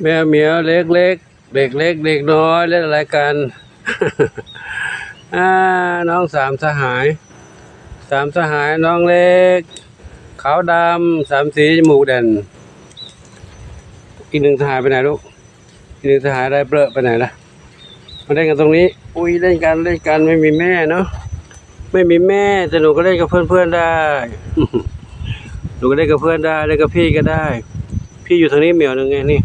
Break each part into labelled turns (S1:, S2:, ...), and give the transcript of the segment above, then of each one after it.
S1: แมวเหมียวเล็กเล็กๆเด็กเล็กเด็กน้อยเล่นอะไรกันน้องสามสหาย สามสหายน้องเล็ก ขาวดำสามสีจมูกเด่น อีกหนึ่งสหายไปไหนลูก อีกหนึ่งสหายได้เปลอะไปไหนล่ะ มาเล่นกันตรงนี้ อุ้ยเล่นกันเล่นกันไม่มีแม่เนาะ ไม่มีแม่แต่หนูก็เล่นกับเพื่อนๆได้ หนูก็เล่นกับเพื่อนได้เล่นกับพี่ก็ได้ พี่อยู่ทางนี้เหมียวหนึ่งไงนี่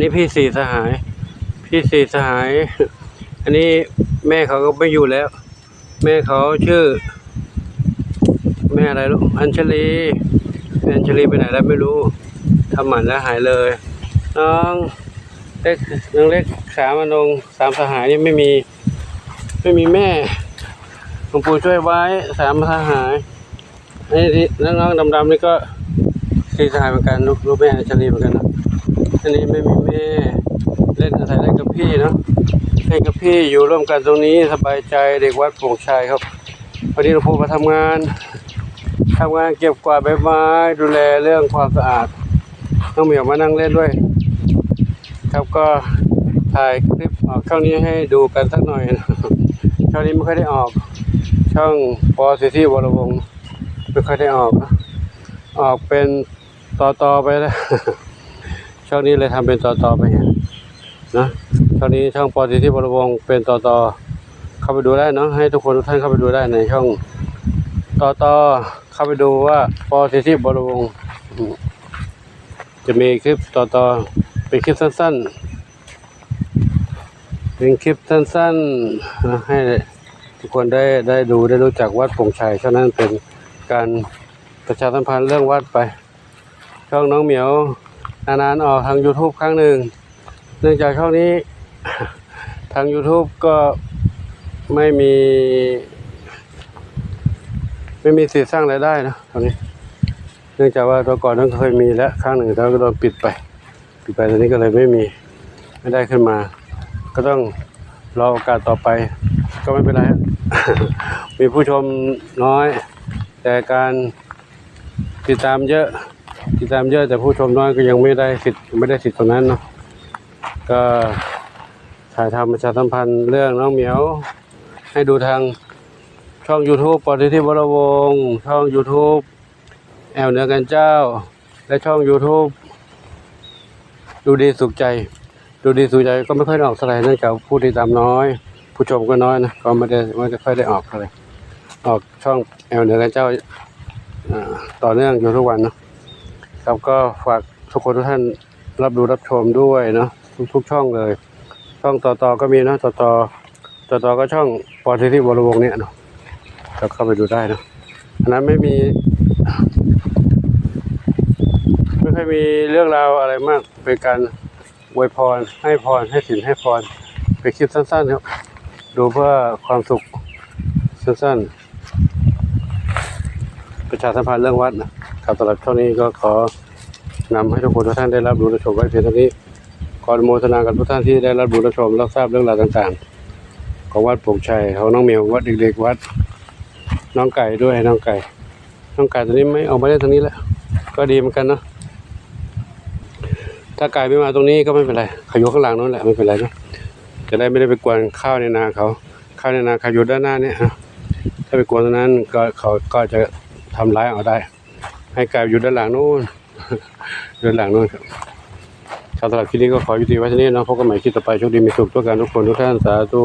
S1: นี่พี่สี่สหาย พี่สี่สหาย อันนี้แม่เขาก็ไม่อยู่แล้ว แม่เขาชื่อ แม่อะไรลูกอัญชลีแอัญชลีไปไหนแล้วไม่รู้ทำหมันแล้วหายเลย น้องเล็กน้องเล็กสามอนงสามสหายนี่ไม่มี ไม่มีแม่หลวงปู่ช่วยไว้สามสหายไอ้ที่น้องๆดำๆนี่ก็สี่สหายเหมือนกันลูกแม่อัญชลีเหมือนกันนะ อันนี้ไม่มีแม่ เล่นอาศัยเล่นกับพี่เนาะเล่นกับพี่อยู่ร่วมกันตรงนี้สบายใจเด็กวัดโป่งชัยครับวันนี้หลวงปู่มาทำงานทำงานเก็บกวาดใบไม้ดูแลเรื่องความสะอาดน้องเหมียวมานั่งเล่นด้วย ครับก็ถ่ายคลิปออกช่องนี้ให้ดูกันสักหน่อยนะช่องนี้ไม่ค่อยได้ออก ช่องปอสิทธิวรวงไม่ค่อยได้ออกนะออกเป็นต่อต่อๆไปแล้ว ช่องนี้เลยทำเป็นต่อต่อไปอย่างนะช่องนี้ช่องปอสิทธิวรวงเป็นต่อต่อเข้าไปดูได้เนาะให้ทุกคนทุกท่านเข้าไปดูได้ในช่องต่อต่อเข้าไปดูว่าปอสิทธิวรวงจะมีคลิปต่อต่อเป็นคลิปสั้น ๆ เป็นคลิปสั้นๆนะให้ทุกคนได้ได้ดูได้รู้จักวัดปงชัยฉะนั้นเป็นการประชาสัมพันธ์เรื่องวัดไป ช่องน้องเหมียว นานๆออกทาง YouTube ครั้งหนึ่ง เนื่องจากช่องนี้ ทาง YouTube ก็ไม่มี ไม่มีสิทธิ์สร้างรายได้นะตอนนี้ เนื่องจากว่าตัวก่อนนั้นเคยมีแล้วครั้งหนึ่งแล้วก็โดนปิดไป ปิดไปตอนนี้ก็เลยไม่มีไม่ได้ขึ้นมา ก็ต้องรอโอกาสต่อไป ก็ไม่เป็นไรมีผู้ชมน้อย แต่การติดตามเยอะ ติดตามเยอะแต่ผู้ชมน้อยก็ยังไม่ได้สิทธิ์ไม่ได้สิทธิ์ตรงนั้นเนาะก็ถ่ายทำประชาสัมพันธ์เรื่องน้องเหมียว ให้ดูทางช่อง YouTube ปฏิทินวรวงช่อง YouTube แอลเหนือกันเจ้า และช่อง YouTube ดูดีสุขใจ ดูดีสุขใจก็ไม่ค่อยออกเท่าไหร่เนื่องจากผู้ติดตามน้อย ผู้ชมก็น้อยนะก็ไม่ได้ไม่ได้ค่อยได้ออกเท่าไรออกช่องแอลเหนือกันเจ้าอ่าต่อเนื่องอยู่ทุกวันเนาะ ครับก็ฝากทุกคนทุกท่านรับดูรับชมด้วยเนาะทุกทุกช่องเลย ช่องต่อต่อก็มีเนาะต่อต่อต่อต่อก็ช่องปอทีที่บรวงเนี่ยเนาะก็เข้าไปดูได้เนาะอันนั้นไม่มี ไม่ค่อยมีเรื่องราวอะไรมาก เป็นการอวยพรให้พรให้สินให้พรเป็นคลิปสั้นๆครับดูเพื่อความสุขสั้นๆประชาสัมพันธ์เรื่องวัดนะ ครับสำหรับช่วงนี้ก็ขอนำให้ทุกคนทุกท่านได้รับรู้รับชมไว้เพียงเท่านี้ขออนุโมทนากับทุกท่านที่ได้รับรู้รับชมรับทราบเรื่องราวต่างๆ ของวัดปงชัยของน้องเหมียววัดเด็กๆวัด น้องไก่ด้วยน้องไก่ น้องไก่ตัวนี้ไม่ออกมาได้ทางนี้แล้วก็ดีเหมือนกันเนาะถ้าไก่ไม่มาตรงนี้ก็ไม่เป็นไรขยู่ข้างหลังนั่นแหละไม่เป็นไรเนาะจะได้ไม่ได้ไปกวนข้าวในนาเขาข้าวในนาขยู่ด้านหน้าเนี่ยฮะถ้าไปกวนตรงนั้นก็เขาก็จะทำร้ายเอาได้ ให้ไก่อยู่ด้านหลังนู้นด้านหลังนู้นครับครับสำหรับคลิปนี้ก็ขอยุติไว้ที่นี้นะพบกันใหม่คลิปต่อไปโชคดีมีสุขทุกการทุกคนทุกท่านสาธุ